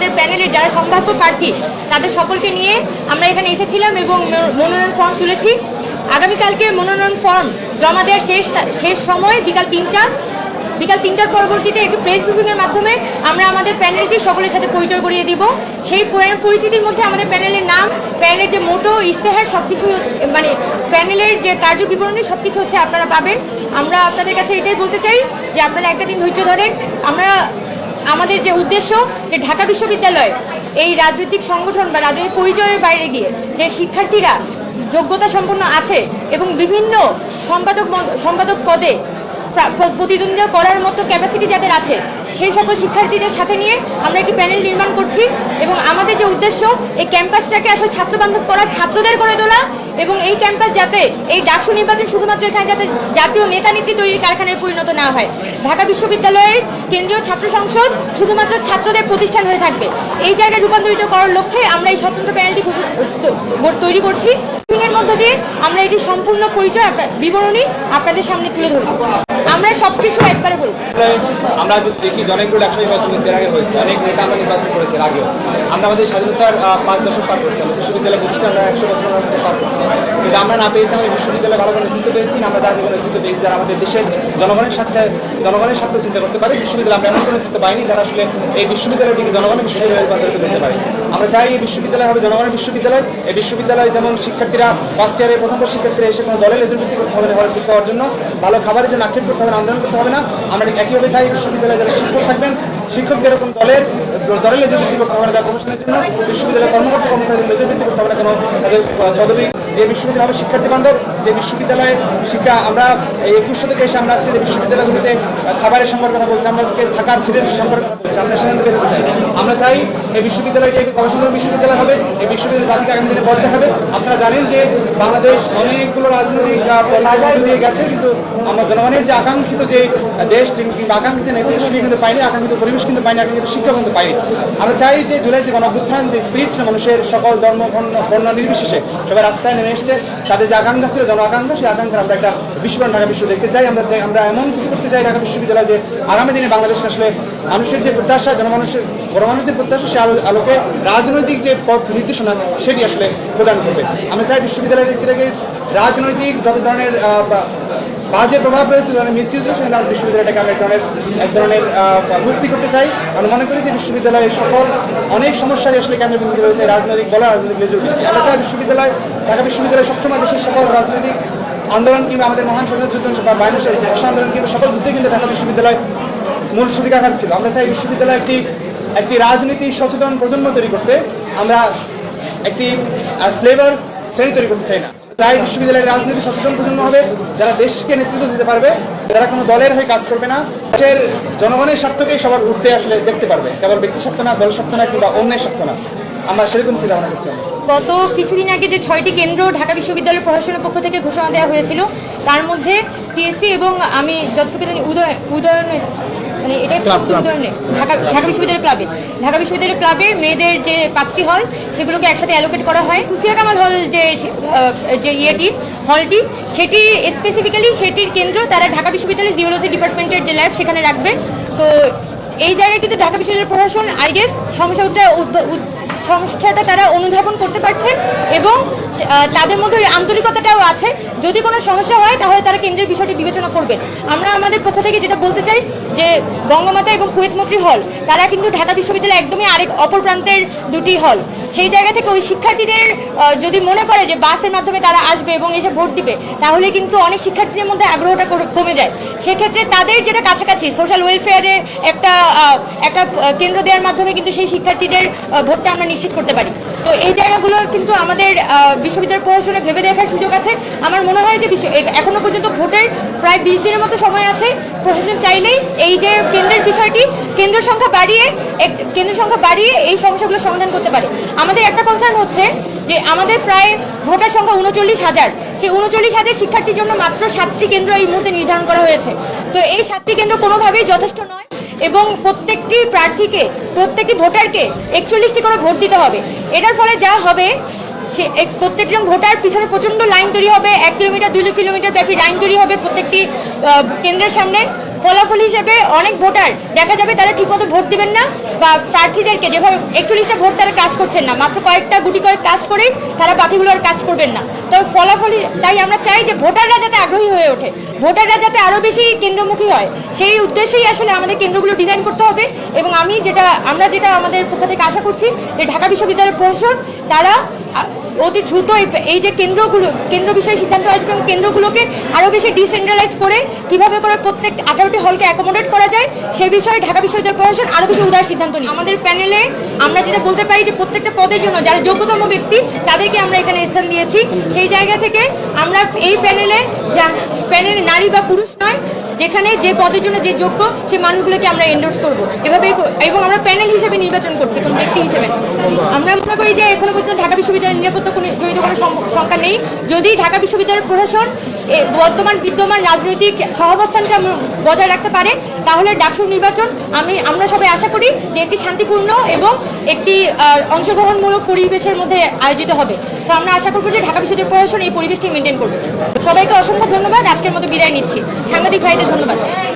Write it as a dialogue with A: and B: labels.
A: আমাদের প্যানেলের যারা সম্ভাব্য প্রার্থী, তাদের সকলকে নিয়ে আমরা এখানে এসেছিলাম এবং মনোনয়ন ফর্ম তুলেছি। আগামীকালকে মনোনয়ন ফর্ম জমা দেওয়ার শেষ শেষ সময় বিকাল তিনটা, বিকাল তিনটার পরবর্তীতে একটি প্রেস ব্রিফিংয়ের মাধ্যমে আমরা আমাদের প্যানেলটি সকলের সাথে পরিচয় করিয়ে দিব। সেই পরি- পরিচিতির মধ্যে আমাদের প্যানেলের নাম, প্যানেলের যে মোটো, ইশতেহার সব কিছু মানে প্যানেলের যে কার্য বিবরণী সব কিছু হচ্ছে আপনারা পাবেন। আমরা আপনাদের কাছে এটাই বলতে চাই যে আপনারা একটা দিন ধৈর্য ধরেন। আমরা আমাদের যে উদ্দেশ্য যে ঢাকা বিশ্ববিদ্যালয় এই রাজনৈতিক সংগঠন বা রাজনৈতিক পরিচয়ের বাইরে গিয়ে যে শিক্ষার্থীরা যোগ্যতা সম্পন্ন আছে এবং বিভিন্ন সম্পাদক সম্পাদক পদে প্রা- প্রতিদ্বন্দ্বিতা করার মতো ক্যাপাসিটি যাদের আছে সেই সকল শিক্ষার্থীদের সাথে নিয়ে আমরা একটি প্যানেল নির্মাণ করছি এবং আমাদের যে উদ্দেশ্য, এই ক্যাম্পাসটাকে আসলে ছাত্রবান্ধব করা ছাত্রদের করে তোলা এবং এই ক্যাম্পাস যাতে এই ডাকসু নির্বাচন শুধুমাত্র এখানে যাতে জাতীয় নেতা নেত্রী তৈরির কারখানায় পরিণত না হয়। ঢাকা বিশ্ববিদ্যালয়ের কেন্দ্রীয় ছাত্র সংসদ শুধুমাত্র ছাত্রদের প্রতিষ্ঠান হয়ে থাকবে। এই জায়গায় রূপান্তরিত করার লক্ষ্যে আমরা এই স্বতন্ত্র প্যানেলটি তৈরি করছি। এর মধ্য দিয়ে আমরা এটি সম্পূর্ণ পরিচয় বিবরণী আপনাদের সামনে তুলে ধরব। আমরা একবারে বলব
B: আমরা যদি দেখি অনেকগুলো একশো নির্বাচন এর আগে হয়েছে, অনেক নেতা আমরা নির্বাচন করেছে আগেও। আমরা আমাদের স্বাধীনতার পাঁচ দশক পার করছি আমরা বিশ্ববিদ্যালয় প্রতিষ্ঠা আমরা একশো বছর পার করছি। কিন্তু আমরা না পেয়েছি আমাদের বিশ্ববিদ্যালয় ভালো করে নেতৃত্ব পেয়েছি আমরা জাতীয় কোনো নেতৃত্ব পেয়েছি যারা আমাদের দেশের জনগণের স্বার্থে, জনগণের স্বার্থ চিন্তা করতে পারে, বিশ্ববিদ্যালয় আমরা এমন কোনো নেতৃত্ব পাইনি যারা আসলে এই বিশ্ববিদ্যালয়টিকে জনগণের বিশ্ববিদ্যালয়ে রূপান্তরিত করতে পারে। আমরা চাই এই বিশ্ববিদ্যালয় হবে জনগণের বিশ্ববিদ্যালয়। এই বিশ্ববিদ্যালয়ে যেমন শিক্ষার্থীরা ফার্স্ট ইয়ারে প্রথম শিক্ষার্থীরা এসে কোনো দলের লেজুরিটি করতে হবে না ভালো শিক্ষা হওয়ার জন্য, ভালো খাবারের জন্য আক্ষেপ করতে হবে আন্দোলন করতে হবে না। আমরা একইভাবে চাই বিশ্ববিদ্যালয়ে যারা শিক্ষক থাকবেন শিক্ষকদের এরকম দলের দলের লেজুরিটি করতে হবে না তার জন্য, বিশ্ববিদ্যালয়ের কর্মকর্তা কর্মচারীদের লেজুরিটি করতে হবে না কোনো তাদের পদবী যে বিশ্ববিদ্যালয় হবে শিক্ষার্থী বান্ধব যে বিশ্ববিদ্যালয়ে শিক্ষা আমরা এই একুশশো থেকে এসে আমরা আজকে যে বিশ্ববিদ্যালয়গুলিতে খাবারের সম্পর্কে কথা বলছি, আমরা আজকে থাকার সিটের সম্পর্কে কথা বলছি, আমরা সেখান থেকে চাই। আমরা চাই এই বিশ্ববিদ্যালয়টি একটি গবেষণা বিশ্ববিদ্যালয় হবে, এই বিশ্ববিদ্যালয় জাতিকে আগামী দিনে বলতে হবে। আপনারা জানেন যে বাংলাদেশ অনেকগুলো রাজনৈতিক দিয়ে গেছে, কিন্তু আমরা জনগণের যে আকাঙ্ক্ষিত যে দেশ কিংবা আকাঙ্ক্ষিত নেতৃত্ব সেটি কিন্তু পাইনি আকাঙ্ক্ষিত পরিবেশ কিন্তু পাইনি আকাঙ্ক্ষিত শিক্ষা কিন্তু পাইনি আমরা চাই যে জুলাই যে গণঅভ্যুত্থান, যে স্পিরিট, মানুষের সকল ধর্ম বর্ণ নির্বিশেষে সবাই রাস্তায় নেমে এসছে, তাদের যে আকাঙ্ক্ষা ছিল জনআকাঙ্ক্ষা সেই আকাঙ্ক্ষা আমরা একটা বিস্ফোরণ ঢাকা বিশ্ব দেখতে চাই। আমরা আমরা এমন কিছু করতে চাই ঢাকা বিশ্ববিদ্যালয় যে আগামী দিনে বাংলাদেশ আসলে মানুষের যে প্রত্যাশা, জনমানুষের বড় মানুষের প্রত্যাশা, সে আলো আলোকে রাজনৈতিক যে পথ নির্দেশনা, সেটি আসলে প্রদান করবে। আমরা চাই বিশ্ববিদ্যালয়ের দিক থেকে রাজনৈতিক যত ধরনের বাজে প্রভাব রয়েছে ধরনের মিসইউজ রয়েছে আমরা বিশ্ববিদ্যালয়টাকে আমরা এক ধরনের এক ধরনের মুক্তি করতে চাই। আমরা মনে করি যে বিশ্ববিদ্যালয়ের সকল অনেক সমস্যারই আসলে কেন্দ্রবিন্দু রয়েছে, রাজনৈতিক বলা, রাজনৈতিক লেজুর আমরা চাই বিশ্ববিদ্যালয় ঢাকা বিশ্ববিদ্যালয় সবসময় দেশের সকল রাজনৈতিক আন্দোলন কিংবা আমাদের মহান স্বাধীনতা যুদ্ধ বা বায়ানুশের ভাষা আন্দোলন কিংবা সকল যুদ্ধে কিন্তু ঢাকা বিশ্ববিদ্যালয় মূল সুবিধাঘাত ছিল। আমরা চাই বিশ্ববিদ্যালয় একটি একটি রাজনীতি সচেতন প্রজন্ম তৈরি করতে। আমরা একটি স্লেভার শ্রেণি তৈরি করতে চাই না। চাই বিশ্ববিদ্যালয়ের রাজনীতি সচেতন প্রজন্ম হবে, যারা দেশকে নেতৃত্ব দিতে পারবে, যারা কোনো দলের হয়ে কাজ করবে না, দেশের জনগণের স্বার্থকেই সবার উঠতে আসলে দেখতে পারবে, কেবল ব্যক্তি স্বার্থ না দল স্বার্থ না, কিংবা অন্যের স্বার্থ না আমরা সেরকম চিন্তা ভাবনা করছি।
A: গত কিছুদিন আগে যে ছয়টি কেন্দ্র ঢাকা বিশ্ববিদ্যালয় প্রশাসনের পক্ষ থেকে ঘোষণা দেওয়া হয়েছিল, তার মধ্যে টিএসসি এবং আমি যতটুকু জানি উদয় উদয়নে মানে এটা ঢাকা ঢাকা বিশ্ববিদ্যালয় ক্লাবে ঢাকা বিশ্ববিদ্যালয় ক্লাবে মেয়েদের যে পাঁচটি হল সেগুলোকে একসাথে অ্যালোকেট করা হয়। সুফিয়া কামাল হল যে যে ইয়েটি হলটি সেটি স্পেসিফিক্যালি সেটির কেন্দ্র তারা ঢাকা বিশ্ববিদ্যালয় জিওলজি ডিপার্টমেন্টের যে ল্যাব সেখানে রাখবে। তো এই জায়গায় কিন্তু ঢাকা বিশ্ববিদ্যালয় প্রশাসন আই গেস সমস্যাটা সমস্যাটা তারা অনুধাবন করতে পারছেন এবং তাদের মধ্যে ওই আন্তরিকতাটাও আছে। যদি কোনো সমস্যা হয়, তাহলে তারা কেন্দ্রের বিষয়টি বিবেচনা করবে। আমরা আমাদের পক্ষ থেকে যেটা বলতে চাই, যে বঙ্গমাতা এবং কুয়েত মন্ত্রী হল, তারা কিন্তু ঢাকা বিশ্ববিদ্যালয় একদমই আরেক অপর প্রান্তের দুটি হল। সেই জায়গা থেকে ওই শিক্ষার্থীদের যদি মনে করে যে বাসের মাধ্যমে তারা আসবে এবং এসে ভোট দিবে, তাহলে কিন্তু অনেক শিক্ষার্থীদের মধ্যে আগ্রহটা কমে যায়। সেক্ষেত্রে তাদের যেটা কাছাকাছি সোশ্যাল ওয়েলফেয়ারে একটা একটা কেন্দ্র দেওয়ার মাধ্যমে কিন্তু সেই শিক্ষার্থীদের ভোটটা আমরা নিশ্চিত করতে পারি। তো এই জায়গাগুলো কিন্তু আমাদের বিশ্ববিদ্যালয় প্রশাসনে ভেবে দেখার সুযোগ আছে। আমার মনে হয় যে বিশ্ব- এখনও পর্যন্ত ভোটের প্রায় বিশ দিনের মতো সময় আছে। প্রশাসন চাইলেই এই যে কেন্দ্রের বিষয়টি, কেন্দ্র সংখ্যা বাড়িয়ে কেন্দ্র সংখ্যা বাড়িয়ে এই সমস্যাগুলো সমাধান করতে পারে। আমাদের একটা কনসার্ন হচ্ছে যে আমাদের প্রায় ভোটার সংখ্যা উনচল্লিশ হাজার। সেই উনচল্লিশ হাজার শিক্ষার্থীর জন্য মাত্র সাতটি কেন্দ্র এই মুহূর্তে নির্ধারণ করা হয়েছে। তো এই সাতটি কেন্দ্র কোনোভাবেই যথেষ্ট নয়। এবং প্রত্যেকটি প্রার্থীকে, প্রত্যেকটি ভোটারকে একচল্লিশটি করে ভোট দিতে হবে। এটার ফলে যা হবে, সে প্রত্যেকজন ভোটার পিছনে প্রচণ্ড লাইন তৈরি হবে, এক কিলোমিটার, দুই কিলোমিটার ব্যাপী লাইন তৈরি হবে প্রত্যেকটি কেন্দ্রের সামনে। ফলাফল হিসেবে অনেক ভোটার, দেখা যাবে তারা ঠিকমতো ভোট দিবেন না বা প্রার্থীদেরকে যেভাবে একচল্লিশটা ভোট তারা কাজ করছেন না, মাত্র কয়েকটা গুটি কয়েক কাজ করেই তারা বাকিগুলো আর কাজ করবেন না। তবে ফলাফল তাই আমরা চাই যে ভোটাররা যাতে আগ্রহী হয়ে ওঠে, ভোটাররা যাতে আরও বেশি কেন্দ্রমুখী হয়, সেই উদ্দেশ্যেই আসলে আমাদের কেন্দ্রগুলো ডিজাইন করতে হবে এবং আমি যেটা, আমরা যেটা আমাদের পক্ষ থেকে আশা করছি যে ঢাকা বিশ্ববিদ্যালয়ের প্রশাসন তারা অতি দ্রুত এই- যে কেন্দ্রগুলো, কেন্দ্র বিষয়ে সিদ্ধান্ত আসবে এবং কেন্দ্রগুলোকে আরও বেশি ডিসেন্ট্রালাইজ করে কীভাবে করে প্রত্যেক আঠারোটি হলকে অ্যাকোমোডেট করা যায়, সে বিষয়ে ঢাকা বিশ্ববিদ্যালয় প্রশাসন আরও বেশি উদার সিদ্ধান্ত নিই আমাদের প্যানেলে আমরা যেটা বলতে পারি যে প্রত্যেকটা পদের জন্য যারা যোগ্যতম ব্যক্তি, তাদেরকে আমরা এখানে স্থান দিয়েছি। সেই জায়গা থেকে আমরা এই প্যানেলে যা প্যানেলে নারী বা পুরুষ নয় যেখানে যে পদের জন্য যে যোগ্য, সে মানুষগুলোকে আমরা এন্ডোর্স করব। এভাবে এবং আমরা প্যানেল হিসেবে নির্বাচন করছি, কোনো ব্যক্তি হিসেবে। আমরা মনে করি যে এখনও পর্যন্ত ঢাকা বিশ্ববিদ্যালয়ের নিরাপত্তা কোনো জড়িত কোনো সংখ্যা নেই। যদি ঢাকা বিশ্ববিদ্যালয়ের প্রশাসন বর্তমান বিদ্যমান রাজনৈতিক সহাবস্থানটা বজায় রাখতে পারে, তাহলে ডাকসুর নির্বাচন আমি আমরা সবাই আশা করি যে একটি শান্তিপূর্ণ এবং একটি অংশগ্রহণমূলক পরিবেশের মধ্যে আয়োজিত হবে। তো আমরা আশা করব যে ঢাকা বিশ্ববিদ্যালয় প্রশাসন এই পরিবেশটি মেনটেন করবে। সবাইকে অসংখ্য ধন্যবাদ। আজকের মতো বিদায় নিচ্ছি। সাংবাদিক ভাইদের ধন্যবাদ।